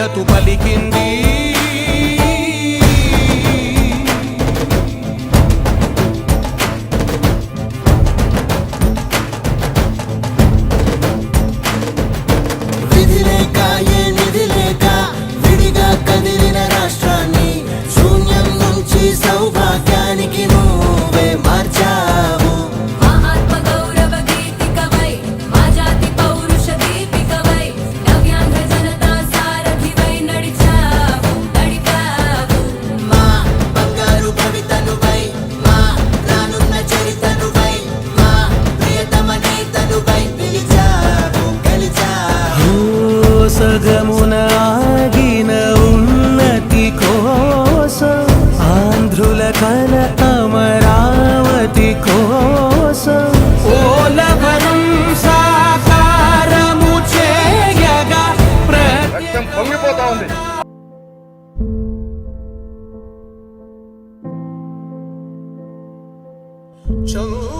మద్దతు పలికింది. సగమున ఆగిన ఉన్నతి కోసం ఆంధ్రుల కల అమరావతి కోసం. ఓలవరం సాకారము చేయగా ప్రతి రక్తం పొంగిపోతా ఉంది. చంద్రుడా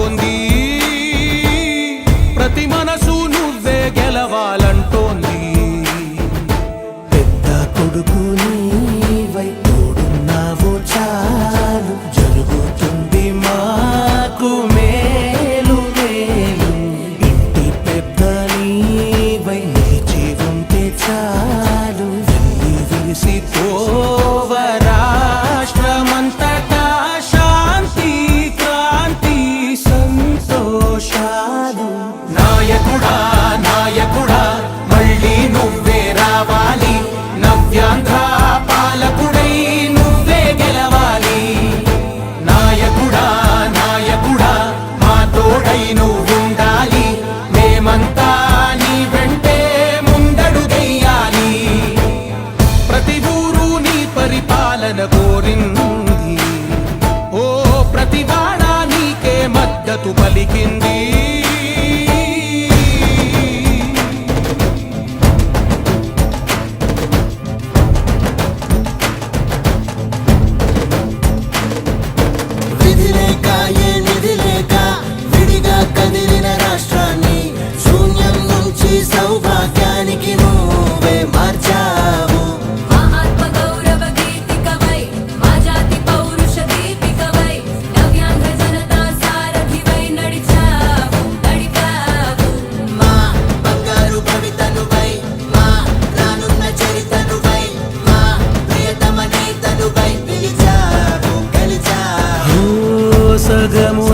పలికింది. Largamos